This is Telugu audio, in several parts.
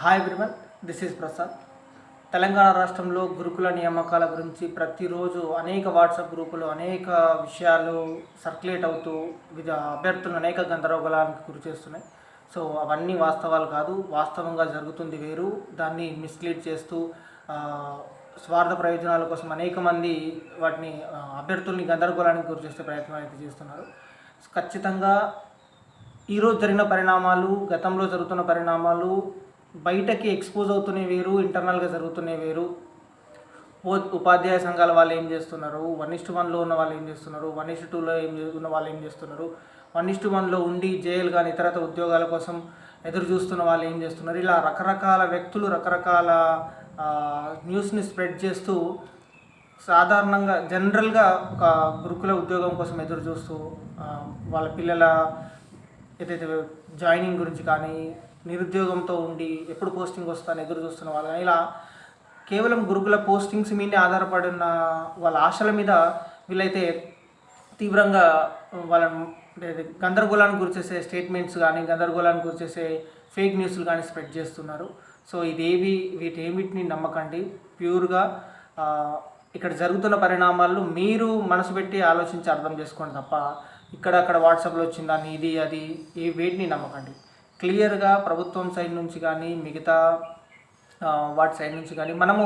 Hi everyone this is Prasad Telangana రాష్ట్రంలో గురుకుల నియామకాల గురించి ప్రతిరోజు అనేక వాట్సాప్ గ్రూపులు అనేక విషయాలు సర్క్యులేట్ అవుతూ వివిధ అభ్యర్థులను అనేక గందరగోళానికి గురి చేస్తున్నాయి. సో అవన్నీ వాస్తవాలు కాదు వాస్తవంగా జరుగుతుంది వేరు. దాన్ని మిస్లీడ్ చేస్తూ స్వార్థ ప్రయోజనాల కోసం అనేక మంది వాటిని అభ్యర్థుల్ని గందరగోళానికి గురి చేసే ప్రయత్నం అయితే చేస్తున్నారు. ఖచ్చితంగా ఈరోజు జరిగిన పరిణామాలు గతంలో జరుగుతున్న పరిణామాలు బయటకి ఎక్స్పోజ్ అవుతున్నాయి వేరు ఇంటర్నల్గా జరుగుతున్నాయి వేరు. ఓ ఉపాధ్యాయ సంఘాల వాళ్ళు ఏం చేస్తున్నారు? వన్ ఇస్టు వన్లో ఉన్న వాళ్ళు ఏం చేస్తున్నారు? వన్ ఇస్టు టూలో ఏం ఉన్న వాళ్ళు ఏం చేస్తున్నారు? వన్ ఇస్టు వన్లో ఉండి జైలు కానీ ఇతరత ఉద్యోగాల కోసం ఎదురు చూస్తున్న వాళ్ళు ఏం చేస్తున్నారు? ఇలా రకరకాల వ్యక్తులు రకరకాల న్యూస్ని స్ప్రెడ్ చేస్తూ సాధారణంగా జనరల్గా ఒక గురుకుల ఉద్యోగం కోసం ఎదురు చూస్తూ వాళ్ళ పిల్లల ఏదైతే జాయినింగ్ గురించి కానీ నిరుద్యోగంతో ఉండి ఎప్పుడు పోస్టింగ్ వస్తాను ఎదురు చూస్తున్న వాళ్ళు కానీ ఇలా కేవలం గురుకుల పోస్టింగ్స్ మీదే ఆధారపడి ఉన్న వాళ్ళ ఆశల మీద వీళ్ళైతే తీవ్రంగా వాళ్ళని గందరగోళానికి గురిచేసే స్టేట్మెంట్స్ కానీ గందరగోళానికి గురిచేసే ఫేక్ న్యూస్లు కానీ స్ప్రెడ్ చేస్తున్నారు. సో ఇదేవి వీటేమిటిని నమ్మకండి. ప్యూర్గా ఇక్కడ జరుగుతున్న పరిణామాలు మీరు మనసు పెట్టి ఆలోచించి అర్థం చేసుకోండి తప్ప ఇక్కడ అక్కడ వాట్సాప్లో వచ్చిందని ఇది అది ఏ వేటిని నమ్మకండి. క్లియర్గా ప్రభుత్వం సైడ్ నుంచి కానీ మిగతా వాటి సైడ్ నుంచి కానీ మనము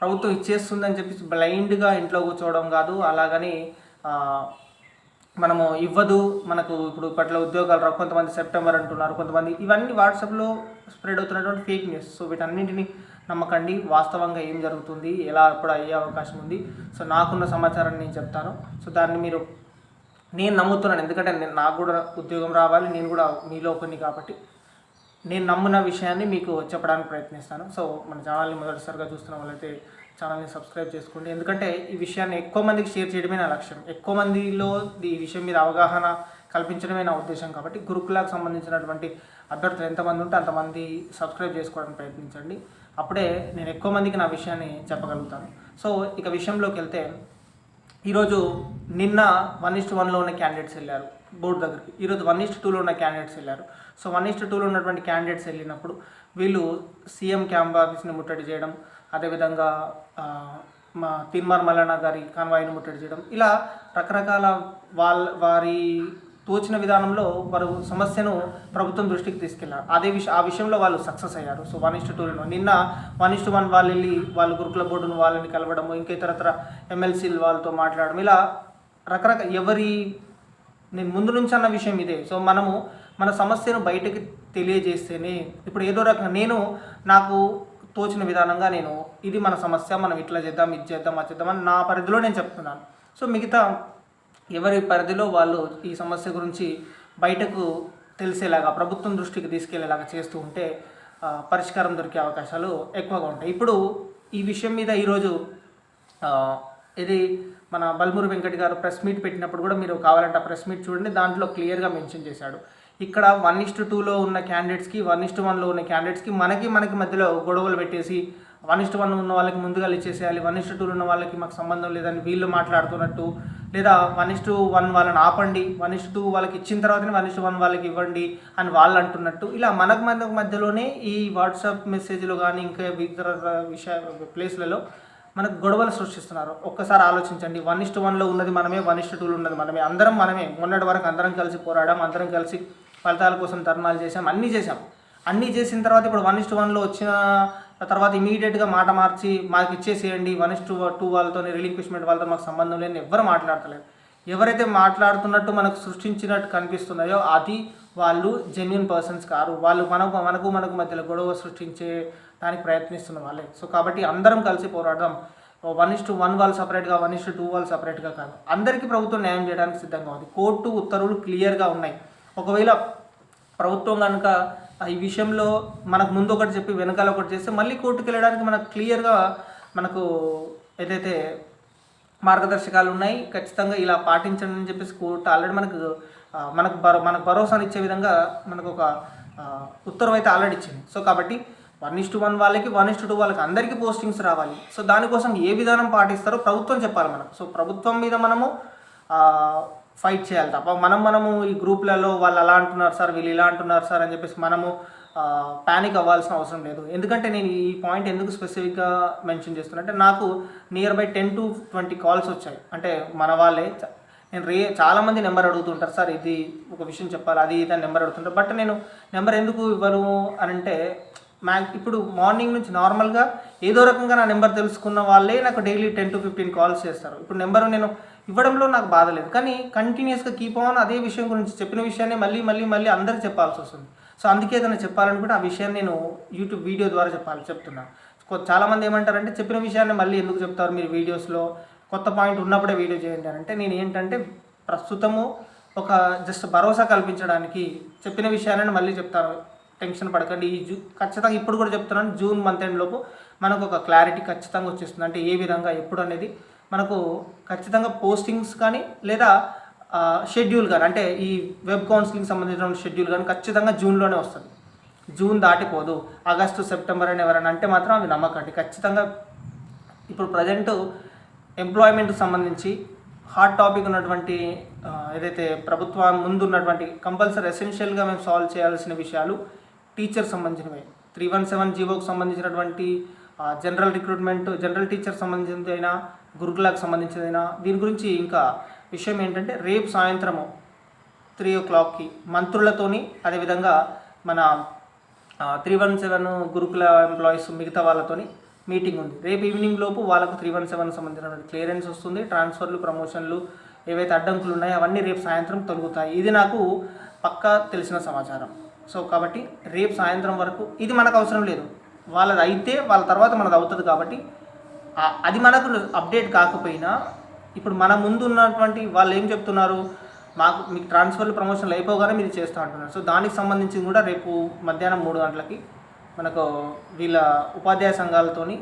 ప్రభుత్వం ఇచ్చేస్తుందని చెప్పి బ్లైండ్గా ఇంట్లో కూర్చోవడం కాదు. అలాగని మనము ఇవ్వదు. మనకు ఇప్పుడు ఇప్పట్లో ఉద్యోగాలు రావు. కొంతమంది సెప్టెంబర్ అంటున్నారు. కొంతమంది ఇవన్నీ వాట్సాప్లో స్ప్రెడ్ అవుతున్నటువంటి ఫేక్ న్యూస్. సో వీటన్నింటిని నమ్మకండి. వాస్తవంగా ఏం జరుగుతుంది? ఎలా ఎప్పుడు అయ్యే అవకాశం ఉంది? సో నాకున్న సమాచారాన్ని నేను చెప్తాను. సో దాన్ని మీరు నేను నమ్ముతున్నాను ఎందుకంటే నేను నాకు కూడా ఉద్యోగం రావాలి నేను కూడా మీలో కొన్ని కాబట్టి నేను నమ్మిన విషయాన్ని మీకు చెప్పడానికి ప్రయత్నిస్తాను. సో మన ఛానల్ని మొదటిసారిగా చూస్తున్న వాళ్ళైతే ఛానల్ని సబ్స్క్రైబ్ చేసుకోండి. ఎందుకంటే ఈ విషయాన్ని ఎక్కువ మందికి షేర్ చేయడమే నా లక్ష్యం. ఎక్కువ మందిలో ఈ విషయం మీద అవగాహన కల్పించడమే నా ఉద్దేశం కాబట్టి గురుకులకు సంబంధించినటువంటి అభ్యర్థులు ఎంతమంది ఉంటే అంతమంది సబ్స్క్రైబ్ చేసుకోవడానికి ప్రయత్నించండి. అప్పుడే నేను ఎక్కువ మందికి నా విషయాన్ని చెప్పగలుగుతాను. సో ఇక విషయంలోకి వెళ్తే ఈరోజు నిన్న వన్ ఇస్ట్ వన్లో ఉన్న క్యాండిడేట్స్ వెళ్ళారు బోర్డు దగ్గరికి. ఈరోజు వన్ ఇస్ట్ టూలో ఉన్న క్యాండిడేట్స్ వెళ్ళారు. సో వన్ ఇస్ట్ టూలో ఉన్నటువంటి క్యాండిడేట్స్ వెళ్ళినప్పుడు వీళ్ళు సీఎం క్యాంప్ ఆఫీస్ని ముట్టడి చేయడం అదేవిధంగా మా తిన్మార్ మల్లన్న గారి కాన్వాయిని ముట్టడి చేయడం ఇలా రకరకాల వాళ్ళ వారి తోచిన విధానంలో వారు సమస్యను ప్రభుత్వం దృష్టికి తీసుకెళ్ళారు అదే విషయం ఆ విషయంలో వాళ్ళు సక్సెస్ అయ్యారు. సో వన్ ఇస్టు టూలో నిన్న వన్ ఇస్టు వన్ వాళ్ళు వెళ్ళి వాళ్ళు గురుకుల బోర్డును వాళ్ళని కలవడము ఇంకా ఇతరత్ర ఎమ్మెల్సీలు వాళ్ళతో మాట్లాడడం ఇలా రకరకాల ఎవరి నేను ముందు నుంచి అన్న విషయం ఇదే. సో మనము మన సమస్యను బయటకి తెలియజేస్తేనే ఇప్పుడు ఏదో రకంగా నేను నాకు తోచిన విధానంగా నేను ఇది మన సమస్య మనం ఇట్లా చేద్దాం ఇది చేద్దాం అది చేద్దాం అని నా పరిధిలో నేను చెప్తున్నాను. సో మిగతా ఎవరి పరిధిలో వాళ్ళు ఈ సమస్య గురించి బయటకు తెలిసేలాగా ప్రభుత్వం దృష్టికి తీసుకెళ్ళేలాగా చేస్తూ ఉంటే పరిష్కారం దొరికే అవకాశాలు ఎక్కువగా ఉంటాయి. ఇప్పుడు ఈ విషయం మీద ఈరోజు ఇది మన బల్మూరు వెంకట్ గారు ప్రెస్ మీట్ పెట్టినప్పుడు కూడా మీరు కావాలంటే ఆ ప్రెస్ మీట్ చూడండి. దాంట్లో క్లియర్గా మెన్షన్ చేశాడు. ఇక్కడ వన్ ఇస్టు టూలో ఉన్న క్యాండిడేట్స్కి వన్ ఇస్టు వన్లో ఉన్న క్యాండిడేట్స్కి మనకి మనకి మధ్యలో గొడవలు పెట్టేసి వన్ ఇస్టు వన్ ఉన్న వాళ్ళకి ముందుగా ఇచ్చేసేయాలి వన్ ఇస్టు టూలో ఉన్న వాళ్ళకి మాకు సంబంధం లేదని వీళ్ళు మాట్లాడుతున్నట్టు లేదా వన్ ఇస్ టు వన్ వాళ్ళని ఆపండి వన్ ఇస్ టూ వాళ్ళకి ఇచ్చిన తర్వాతనే వన్ ఇస్టు వన్ వాళ్ళకి ఇవ్వండి అని వాళ్ళు అంటున్నట్టు. ఇలా మనకు మనకు మధ్యలోనే ఈ వాట్సాప్ మెసేజ్లో కానీ ఇంకా ఇతర విషయ ప్లేస్లలో మనకు గొడవలు సృష్టిస్తున్నారు. ఒక్కసారి ఆలోచించండి. వన్ ఇస్ట్ వన్లో ఉన్నది మనమే వన్ ఇస్ట్ టూలో ఉన్నది మనమే. అందరం మనమే. మొన్నటి వరకు అందరం కలిసి పోరాడాం అందరం కలిసి ఫలితాల కోసం ధర్నాలు చేసాం అన్నీ చేసాం అన్నీ చేసిన తర్వాత ఇప్పుడు వన్ ఇస్ట్ వన్లో వచ్చిన తర్వాత ఇమీడియట్గా మాట మార్చి మాకు ఇచ్చేసేయండి వన్ ఇస్ట్ టూ టూ వాళ్ళతో రిలింక్విష్మెంట్ వాళ్ళతో మాకు సంబంధం లేని ఎవ్వరు మాట్లాడతలేదు. ఎవరైతే మాట్లాడుతున్నట్టు మనకు సృష్టించినట్టు కనిపిస్తున్నాయో అది వాళ్ళు జెన్యున్ పర్సన్స్ కారు. వాళ్ళు మనకు మనకు మనకు మధ్యలో గొడవ సృష్టించే దానికి ప్రయత్నిస్తున్న వాళ్ళే. సో కాబట్టి అందరం కలిసి పోరాడదాం. వన్ ఇస్ టు వన్ వాళ్ళు సపరేట్గా వన్ ఇస్ టు టూ వాళ్ళు సపరేట్గా కాదు. అందరికీ ప్రభుత్వం న్యాయం చేయడానికి సిద్ధంగా ఉంది. కోర్టు ఉత్తర్వులు క్లియర్గా ఉన్నాయి. ఒకవేళ ప్రభుత్వం కనుక ఈ విషయంలో మనకు ముందు ఒకటి చెప్పి వెనకాల ఒకటి చేస్తే మళ్ళీ కోర్టుకు వెళ్ళడానికి మనకు క్లియర్గా మనకు ఏదైతే మార్గదర్శకాలు ఉన్నాయి ఖచ్చితంగా ఇలా పాటించండి అని చెప్పేసి కోర్టు ఆల్రెడీ మనకు మనకు భరో మనకు భరోసాని ఇచ్చే విధంగా మనకు ఒక ఉత్తర్వు అయితే ఆల్రెడీ ఇచ్చింది. సో కాబట్టి వన్ ఇస్ టు వన్ వాళ్ళకి వన్ ఇస్ టు టూ వాళ్ళకి అందరికీ పోస్టింగ్స్ రావాలి. సో దానికోసం ఏ విధానం పాటిస్తారో ప్రభుత్వం చెప్పాలి మనకు. సో ప్రభుత్వం మీద మనము ఫైట్ చేయాలి తప్ప. మనం మనము ఈ గ్రూప్లలో వాళ్ళు అలా అంటున్నారు సార్ వీళ్ళు ఇలా అంటున్నారు సార్ అని చెప్పేసి మనము ప్యానిక్ అవ్వాల్సిన అవసరం లేదు. ఎందుకంటే నేను ఈ పాయింట్ ఎందుకు స్పెసిఫిక్గా మెన్షన్ చేస్తున్నా అంటే నాకు near by ten to twenty calls వచ్చాయి. అంటే మన వాళ్ళే నేను రే చాలామంది నెంబర్ అడుగుతుంటారు సార్ ఇది ఒక విషయం చెప్పాలి అది ఇది అని నెంబర్ అడుగుతుంటారు. బట్ నేను నెంబర్ ఎందుకు ఇవ్వను అని అంటే మ్యా ఇప్పుడు మార్నింగ్ నుంచి నార్మల్గా ఏదో రకంగా నా నెంబర్ తెలుసుకున్న వాళ్ళే నాకు daily ten to fifteen calls చేస్తారు. ఇప్పుడు నెంబర్ నేను ఇవ్వడంలో నాకు బాధ లేదు. కానీ కంటిన్యూస్గా కీప్ ఆన్ అదే విషయం గురించి చెప్పిన విషయాన్ని మళ్ళీ మళ్ళీ మళ్ళీ అందరికి చెప్పాల్సి వస్తుంది. సో అందుకే ఏదైనా చెప్పాలనుకుంటే ఆ విషయాన్ని నేను యూట్యూబ్ వీడియో ద్వారా చెప్పాలి చెప్తున్నాను చాలామంది ఏమంటారంటే చెప్పిన విషయాన్ని మళ్ళీ ఎందుకు చెప్తారు మీరు వీడియోస్లో కొత్త పాయింట్ ఉన్నప్పుడే వీడియో చేయండి అని. అంటే నేను ఏంటంటే ప్రస్తుతము ఒక జస్ట్ భరోసా కల్పించడానికి చెప్పిన విషయాలను మళ్ళీ చెప్తాను. టెన్షన్ పడకండి. ఈ జూ ఖచ్చితంగా ఇప్పుడు కూడా చెప్తున్నాను జూన్ మంత్ ఎండ్ లోపు మనకు ఒక క్లారిటీ ఖచ్చితంగా వచ్చేస్తుంది. అంటే ఏ విధంగా ఎప్పుడు అనేది మనకు ఖచ్చితంగా పోస్టింగ్స్ కానీ లేదా షెడ్యూల్ కానీ అంటే ఈ వెబ్ కౌన్సిలింగ్ సంబంధించిన షెడ్యూల్ కానీ ఖచ్చితంగా జూన్లోనే వస్తుంది. జూన్ దాటిపోదు. ఆగస్టు సెప్టెంబర్ అని ఎవరైనా అంటే మాత్రం అవి నమ్మకండి. ఖచ్చితంగా ఇప్పుడు ప్రజెంట్ ఎంప్లాయ్మెంట్కి సంబంధించి హాట్ టాపిక్ ఉన్నటువంటి ఏదైతే ప్రభుత్వం ముందు ఉన్నటువంటి కంపల్సరీ ఎసెన్షియల్గా మేము సాల్వ్ చేయాల్సిన విషయాలు టీచర్ సంబంధించినవి. త్రీ వన్ సెవెన్ జీవోకి సంబంధించినటువంటి జనరల్ రిక్రూట్మెంట్ జనరల్ టీచర్ సంబంధించినదైనా గురుకులకు సంబంధించినదైనా దీని గురించి ఇంకా విషయం ఏంటంటే రేపు సాయంత్రము త్రీ ఓ క్లాక్కి మంత్రులతోని అదేవిధంగా మన త్రీ వన్ సెవెన్ గురుకుల ఎంప్లాయీస్ మిగతా వాళ్ళతోని మీటింగ్ ఉంది. రేపు ఈవినింగ్ లోపు వాళ్ళకు త్రీ వన్ సెవెన్ సంబంధించిన క్లియరెన్స్ వస్తుంది. ట్రాన్స్ఫర్లు ప్రమోషన్లు ఏవైతే అడ్డంకులు ఉన్నాయో అవన్నీ రేపు సాయంత్రం తొలుగుతాయి. ఇది నాకు పక్కా తెలిసిన సమాచారం. సో కాబట్టి రేపు సాయంత్రం వరకు ఇది మనకు అవసరం లేదు. వాళ్ళది అయితే వాళ్ళ తర్వాత మనది అవుతుంది కాబట్టి అది మనకు అప్డేట్ కాకపోయినా ఇప్పుడు మన ముందు ఉన్నటువంటి వాళ్ళు ఏం చెప్తున్నారు? మాకు మీకు ట్రాన్స్ఫర్లు ప్రమోషన్లు అయిపోగానే మీరు చేస్తూ అంటున్నారు. సో దానికి సంబంధించి కూడా రేపు మధ్యాహ్నం మూడు గంటలకి మనకు వీళ్ళ ఉపాధ్యాయ సంఘాలతోని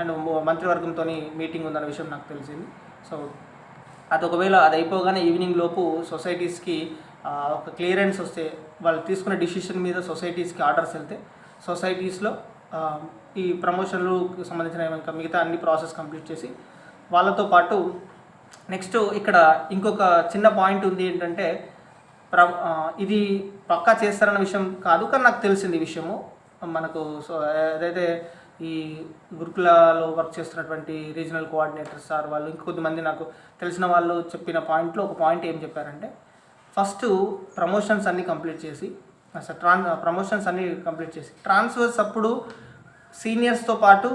అండ్ మంత్రివర్గంతో మీటింగ్ ఉందన్న విషయం నాకు తెలిసింది. సో అది ఒకవేళ అది అయిపోగానే ఈవినింగ్ లోపు సొసైటీస్కి ఒక క్లియరెన్స్ వస్తే వాళ్ళు తీసుకున్న డిసిషన్ మీద సొసైటీస్కి ఆర్డర్స్ వెళ్తే సొసైటీస్లో ఈ ప్రమోషన్లు సంబంధించిన ఇంకా మిగతా అన్ని ప్రాసెస్ కంప్లీట్ చేసి వాళ్ళతో పాటు నెక్స్ట్ ఇక్కడ ఇంకొక చిన్న పాయింట్ ఉంది ఏంటంటే ప్ర ఇది పక్కా చేస్తారన్న విషయం కాదు కానీ నాకు తెలిసింది ఈ విషయము. మనకు సో ఏదైతే ఈ గురుకులలో వర్క్ చేస్తున్నటువంటి రీజనల్ కోఆర్డినేటర్ సార్ వాళ్ళు ఇంకొద్దిమంది నాకు తెలిసిన వాళ్ళు చెప్పిన పాయింట్లో ఒక పాయింట్ ఏం చెప్పారంటే ఫస్ట్ ప్రమోషన్స్ అన్నీ కంప్లీట్ చేసి సార్ ట్రాన్ ప్రమోషన్స్ అన్నీ కంప్లీట్ చేసి. ట్రాన్స్ఫర్స్ అప్పుడు సీనియర్స్తో పాటు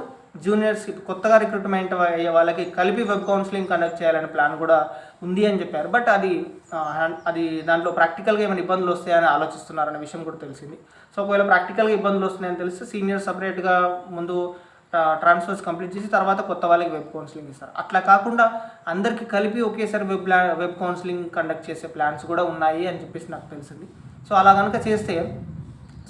జూనియర్స్ కొత్తగా రిక్రూట్మెంట్ అయ్యే వాళ్ళకి కలిపి వెబ్ కౌన్సిలింగ్ కండక్ట్ చేయాలనే ప్లాన్ కూడా ఉంది అని చెప్పారు. బట్ అది అది దాంట్లో ప్రాక్టికల్గా ఏమైనా ఇబ్బందులు వస్తాయని ఆలోచిస్తున్నారనే విషయం కూడా తెలిసింది. సో ఒకవేళ ప్రాక్టికల్గా ఇబ్బందులు వస్తున్నాయని తెలిస్తే సీనియర్ సపరేట్గా ముందు ట్రాన్స్ఫర్స్ కంప్లీట్ చేసి తర్వాత కొత్త వాళ్ళకి వెబ్ కౌన్సిలింగ్ ఇస్తారు. అట్లా కాకుండా అందరికీ కలిపి ఒకేసారి వెబ్ వెబ్ కౌన్సిలింగ్ కండక్ట్ చేసే ప్లాన్స్ కూడా ఉన్నాయి అని చెప్పేసి నాకు తెలిసింది. సో అలా కనుక చేస్తే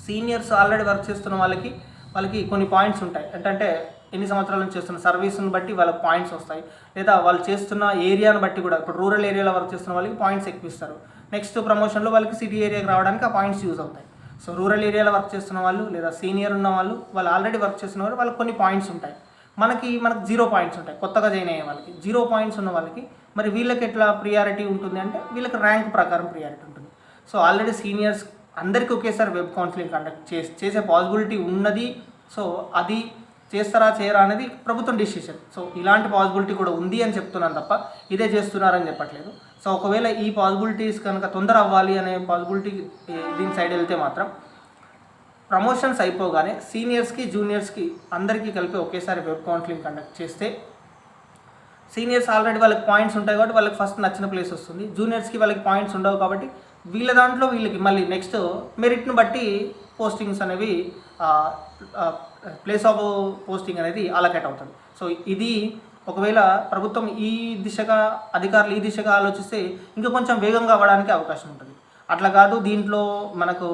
సీనియర్స్ ఆల్రెడీ వర్క్ చేస్తున్న వాళ్ళకి వాళ్ళకి కొన్ని పాయింట్స్ ఉంటాయి. ఏంటంటే ఎన్ని సంవత్సరాల నుంచి చేస్తున్న సర్వీస్ని బట్టి వాళ్ళకి పాయింట్స్ వస్తాయి. లేదా వాళ్ళు చేస్తున్న ఏరియాని బట్టి కూడా ఇప్పుడు రూరల్ ఏరియాలో వర్క్ చేస్తున్న వాళ్ళకి పాయింట్స్ ఎక్కువ ఇస్తారు నెక్స్ట్ ప్రమోషన్లో వాళ్ళకి సిటీ ఏరియాకి రావడానికి ఆ పాయింట్స్ యూజ్ అవుతాయి. సో రూరల్ ఏరియాలో వర్క్ చేస్తున్న వాళ్ళు లేదా సీనియర్ ఉన్న వాళ్ళు వాళ్ళు ఆల్రెడీ వర్క్ చేస్తున్న వాళ్ళు వాళ్ళకి కొన్ని పాయింట్స్ ఉంటాయి. మనకి మనకు జీరో పాయింట్స్ ఉంటాయి. కొత్తగా జాయిన్ అయ్యే వాళ్ళకి జీరో పాయింట్స్ ఉన్న వాళ్ళకి మరి వీళ్ళకి ఎట్లా ప్రియారిటీ ఉంటుంది అంటే వీళ్ళకి ర్యాంక్ ప్రకారం ప్రియారిటీ ఉంటుంది. సో ఆల్రెడీ సీనియర్స్ అందరికీ ఒకేసారి వెబ్ కౌన్సిలింగ్ కండక్ట్ చేసి చేసే పాసిబిలిటీ ఉన్నది. సో అది చేస్తారా చేయరా అనేది ప్రభుత్వం డిసిషన్ సో ఇలాంటి పాసిబిలిటీ కూడా ఉంది అని చెప్తున్నాను తప్ప ఇదే చేస్తున్నారని చెప్పట్లేదు. సో ఒకవేళ ఈ పాసిబిలిటీస్ కనుక తొందర అవ్వాలి అనే పాసిబిలిటీ దీని సైడ్ వెళ్తే మాత్రం ప్రమోషన్స్ అయిపోగానే సీనియర్స్కి జూనియర్స్కి అందరికీ కలిపి ఒకేసారి వెబ్ కౌన్సిలింగ్ కండక్ట్ చేస్తే సీనియర్స్ ఆల్రెడీ వాళ్ళకి పాయింట్స్ ఉంటాయి కాబట్టి వాళ్ళకి ఫస్ట్ నచ్చిన ప్లేస్ వస్తుంది. జూనియర్స్కి వాళ్ళకి పాయింట్స్ ఉండవు కాబట్టి వీళ్ళ దాంట్లో వీళ్ళకి మళ్ళీ నెక్స్ట్ మెరిట్ను బట్టి పోస్టింగ్స్ అనేవి ప్లేస్ ఆఫ్ పోస్టింగ్ అనేది అలకేట్ అవుతుంది. సో ఇది ఒకవేళ ప్రభుత్వం ఈ దిశగా అధికారులు ఈ దిశగా ఆలోచిస్తే ఇంకా కొంచెం వేగంగా అవ్వడానికి అవకాశం ఉంటుంది. అట్లా కాదు దీంట్లో మనకు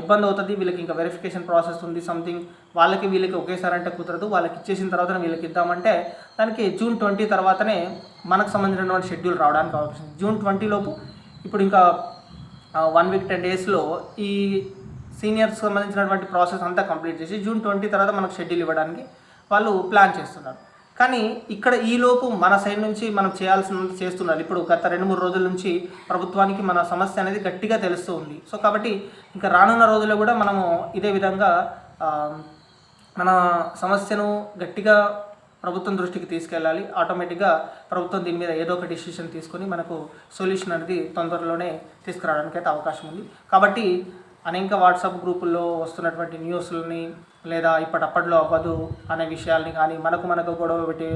ఇబ్బంది అవుతుంది వీళ్ళకి ఇంకా వెరిఫికేషన్ ప్రాసెస్ ఉంది సంథింగ్ వాళ్ళకి వీళ్ళకి ఒకేసారి అంటే కుదరదు వాళ్ళకి ఇచ్చేసిన తర్వాత వీళ్ళకి ఇద్దామంటే దానికి జూన్ ట్వంటీ తర్వాతనే మనకు సంబంధించినటువంటి షెడ్యూల్ రావడానికి అవకాశం జూన్ ట్వంటీ లోపు ఇప్పుడు ఇంకా వన్ వీక్ టెన్ డేస్లో ఈ సీనియర్స్ సంబంధించినటువంటి ప్రాసెస్ అంతా కంప్లీట్ చేసి జూన్ ట్వంటీ తర్వాత మనకు షెడ్యూల్ ఇవ్వడానికి వాళ్ళు ప్లాన్ చేస్తున్నారు. కానీ ఇక్కడ ఈలోపు మన సైడ్ నుంచి మనం చేయాల్సిన చేస్తున్నారు. ఇప్పుడు గత రెండు మూడు రోజుల నుంచి ప్రభుత్వానికి మన సమస్య అనేది గట్టిగా తెలుస్తూ ఉంది. సో కాబట్టి ఇంకా రానున్న రోజుల్లో కూడా మనము ఇదే విధంగా మన సమస్యను గట్టిగా ప్రభుత్వం దృష్టికి తీసుకెళ్ళాలి. ఆటోమేటిక్గా ప్రభుత్వం దీని మీద ఏదో ఒక డిసిషన్ తీసుకొని మనకు సొల్యూషన్ అనేది తొందరలోనే తీసుకురావడానికి అయితే అవకాశం ఉంది. కాబట్టి అనేక వాట్సాప్ గ్రూపుల్లో వస్తున్నటువంటి న్యూస్లని లేదా ఇప్పటప్పట్లో అవ్వదు అనే విషయాల్ని కానీ మనకు మనకు గొడవ పెట్టే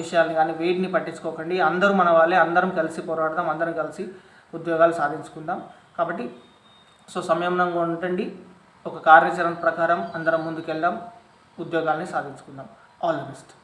విషయాల్ని కానీ వేటిని పట్టించుకోకండి. అందరూ మన వాళ్ళే అందరం కలిసి పోరాడదాం అందరం కలిసి ఉద్యోగాలు సాధించుకుందాం. కాబట్టి సో సంయమనంగా ఉండండి. ఒక కార్యాచరణ ప్రకారం అందరం ముందుకెళ్దాం ఉద్యోగాల్ని సాధించుకుందాం. All the best